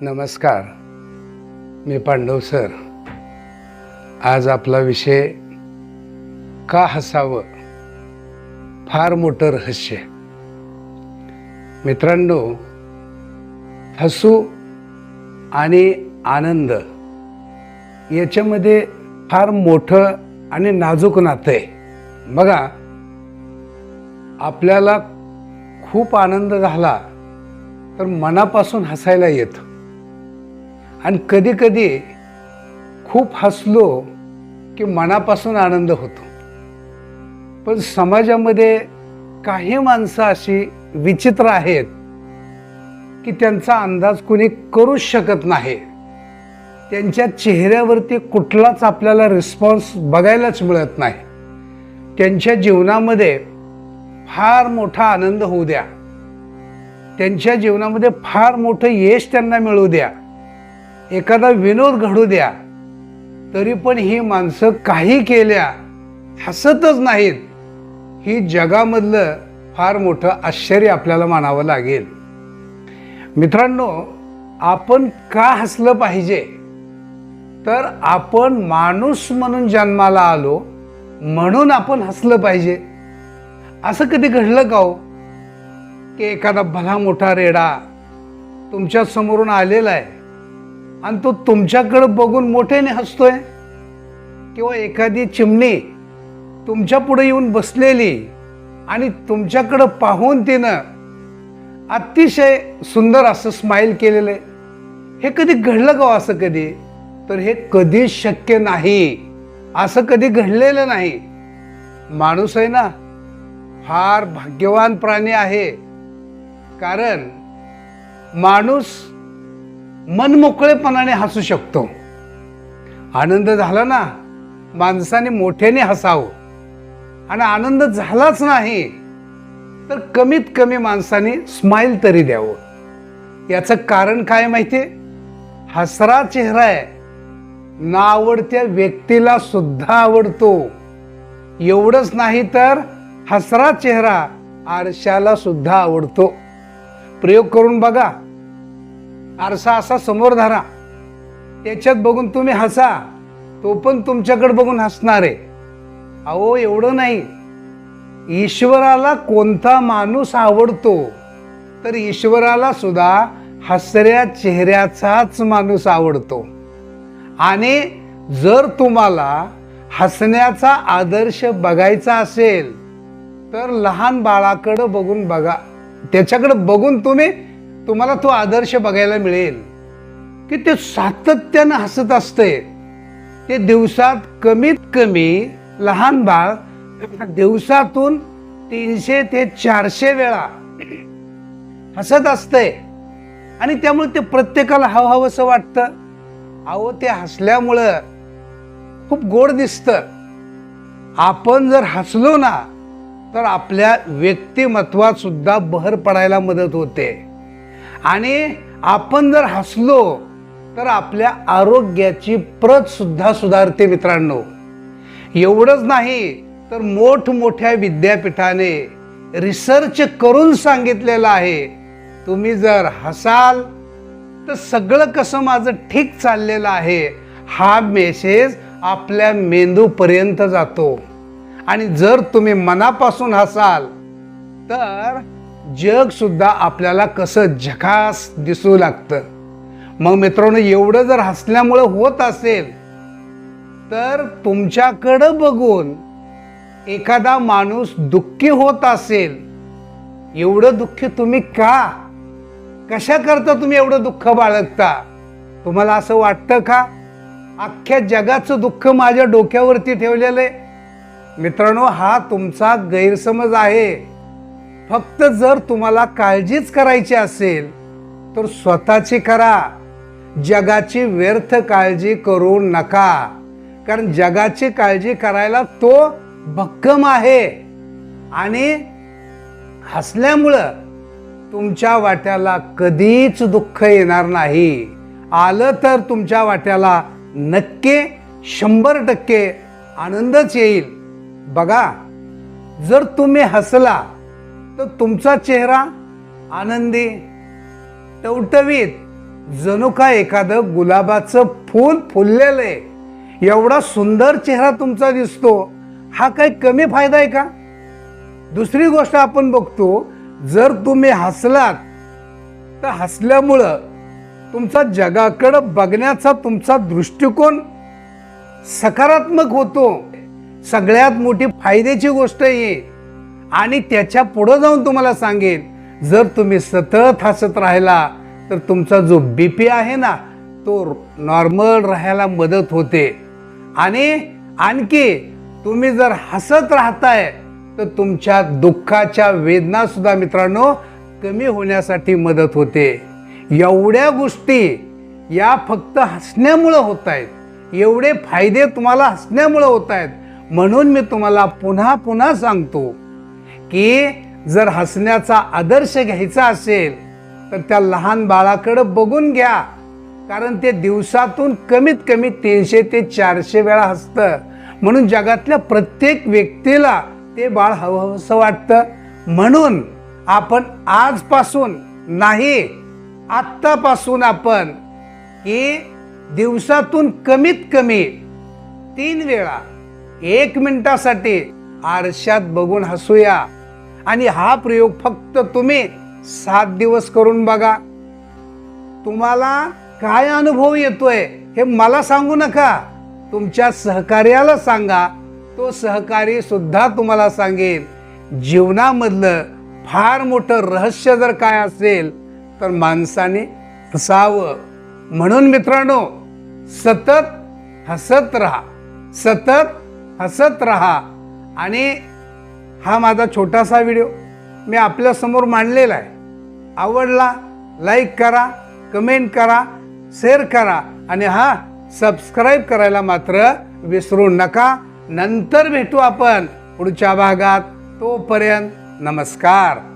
नमस्कार. मी पांडव सर. आज आपला विषय का हसावं? फार मोठं रहस्य. मित्रांनो हसू आणि आनंद याच्यामध्ये फार मोठं आणि नाजूक नातं आहे. बघा आपल्याला खूप आनंद झाला तर मनापासून हसायला येतं. आणि कधीकधी खूप हसलो की मनापासून आनंद होतो. पण समाजामध्ये काही माणसं अशी विचित्र आहेत की त्यांचा अंदाज कोणी करूच शकत नाही. त्यांच्या चेहऱ्यावरती कुठलाच आपल्याला रिस्पॉन्स बघायलाच मिळत नाही. त्यांच्या जीवनामध्ये फार मोठा आनंद होऊ द्या. त्यांच्या जीवनामध्ये फार मोठं यश त्यांना मिळू द्या. एखादा विनोद घडू द्या तरी पण ही माणसं काही केल्या हसतच नाहीत. ही जगामधलं फार मोठं आश्चर्य आपल्याला मानावं लागेल. मित्रांनो आपण का हसलं पाहिजे? तर आपण माणूस म्हणून जन्माला आलो म्हणून आपण हसलं पाहिजे. असं कधी घडलं का हो? की एखादा भला मोठा रेडा तुमच्या समोरून आलेला आहे. आणि तो तुमच्याकडं बघून मोठ्याने हसतोय. किंवा एखादी चिमणी तुमच्यापुढे येऊन बसलेली आणि तुमच्याकडं पाहून तिनं अतिशय सुंदर असं स्माईल केलेलं आहे. हे कधी घडलं का हो असं कधी? तर हे कधीच शक्य नाही. असं कधी घडलेलं नाही. माणूस आहे ना फार भाग्यवान प्राणी आहे. कारण माणूस मनमोकळेपणाने हसू शकतो. आनंद झाला ना माणसाने मोठ्याने हसावं. आणि आनंद झालाच नाही तर कमीत कमी माणसाने स्माईल तरी द्यावं. याचं कारण काय माहिती हसरा चेहरा आहे. ना आवडत्या व्यक्तीला सुद्धा आवडतो. एवढंच नाही तर हसरा चेहरा आरशाला सुद्धा आवडतो. प्रयोग करून बघा. आरसा असा समोर धरा. त्याच्यात बघून तुम्ही हसा. तो पण तुमच्याकडे बघून हसणार आहे. अहो एवढं नाही. ईश्वराला कोणता माणूस आवडतो तर ईश्वराला सुद्धा हसऱ्या चेहऱ्याचाच माणूस आवडतो. आणि जर तुम्हाला हसण्याचा आदर्श बघायचा असेल तर लहान बाळाकडं बघून बघा. त्याच्याकडं बघून तुम्ही तुम्हाला तो आदर्श बघायला मिळेल की ते सातत्यानं हसत असते. ते दिवसात कमीत कमी लहान बाळ दिवसातून तीनशे ते चारशे वेळा हसत असते. आणि त्यामुळे ते प्रत्येकाला हवं असं वाटतं. अहो ते हसल्यामुळं खूप गोड दिसतं. आपण जर हसलो ना तर आपल्या व्यक्तिमत्वात सुद्धा बहर पडायला मदत होते. आणि आपण जर हसलो तर आपल्या आरोग्याची प्रत सुद्धा सुधारते मित्रांनो. एवढंच नाही तर मोठमोठ्या विद्यापीठाने रिसर्च करून सांगितलेलं आहे तुम्ही जर हसाल तर सगळं कसं माझं ठीक चाललेलं आहे हा मेसेज आपल्या मेंदूपर्यंत जातो. आणि जर तुम्ही मनापासून हसाल तर जगसुद्धा आपल्याला कसं झकास दिसू लागतं. मग मित्रांनो एवढं जर हसल्यामुळं होत असेल तर तुमच्याकडं बघून एखादा माणूस दुःखी होत असेल एवढं दुःखी तुम्ही का? कशा करता तुम्ही एवढं दुःख बाळगता? तुम्हाला असं वाटतं का? अख्ख्या जगाचं दुःख माझ्या डोक्यावरती ठेवलेलं आहे. मित्रांनो हा तुमचा गैरसमज आहे. फक्त जर तुम्हाला काळजीच करायची असेल तर स्वतःची करा. जगाची व्यर्थ काळजी करू नका. कारण जगाची काळजी करायला तो भक्कम आहे. आणि हसल्यामुळं तुमच्या वाट्याला कधीच दुःख येणार नाही. आलं तर तुमच्या वाट्याला नक्की शंभर टक्के आनंदच येईल. बघा जर तुम्ही हसला तर तुमचा चेहरा आनंदी टवटवीत जणू काय एखादं गुलाबाचं फूल फुललेलं आहे. एवढा सुंदर चेहरा तुमचा दिसतो हा काही कमी फायदा आहे का? दुसरी गोष्ट आपण बघतो जर तुम्ही हसलात तर हसल्यामुळं तुमचा जगाकडं बघण्याचा तुमचा दृष्टिकोन सकारात्मक होतो. सगळ्यात मोठी फायद्याची गोष्ट आहे. आणि त्याच्या पुढं जाऊन तुम्हाला सांगेन जर तुम्ही सतत हसत राहिला तर तुमचा जो बी पी आहे ना तो नॉर्मल राहायला मदत होते. आणि आणखी तुम्ही जर हसत राहताय तर तुमच्या दुःखाच्या वेदनासुद्धा मित्रांनो कमी होण्यासाठी मदत होते. एवढ्या गोष्टी या फक्त हसण्यामुळं होत आहेत एवढे फायदे तुम्हाला हसण्यामुळं होत आहेत म्हणून मी तुम्हाला पुन्हा पुन्हा सांगतो की जर हसण्याचा आदर्श घ्यायचा असेल तर त्या लहान बाळाकडं बघून घ्या. कारण ते दिवसातून कमीत कमी तीनशे ते चारशे वेळा हसतं. म्हणून जगातल्या प्रत्येक व्यक्तीला ते बाळ हवंसं वाटतं. म्हणून आपण आजपासून नाही आत्तापासून आपण की दिवसातून कमीत कमी तीन वेळा एक मिनिटासाठी आरशात बघून हसूया. आणि हा प्रयोग फक्त तुम्ही सात दिवस करून बघा. तुम्हाला काय अनुभव येतोय हे मला सांगू नका. तुमच्या सहकार्याला सांगा. तो सहकारी सुद्धा तुम्हाला सांगेल. जीवनामधलं फार मोठं रहस्य जर काय असेल तर माणसाने हसावं म्हणून मित्रांनो सतत हसत राहा. सतत हसत राहा. आणि हा माझा छोटासा व्हिडिओ मी आपल्यासमोर मांडलेला आहे. आवडला लाईक करा कमेंट करा शेअर करा आणि हा सबस्क्राईब करायला मात्र विसरू नका. नंतर भेटू आपण पुढच्या भागात. तोपर्यंत नमस्कार.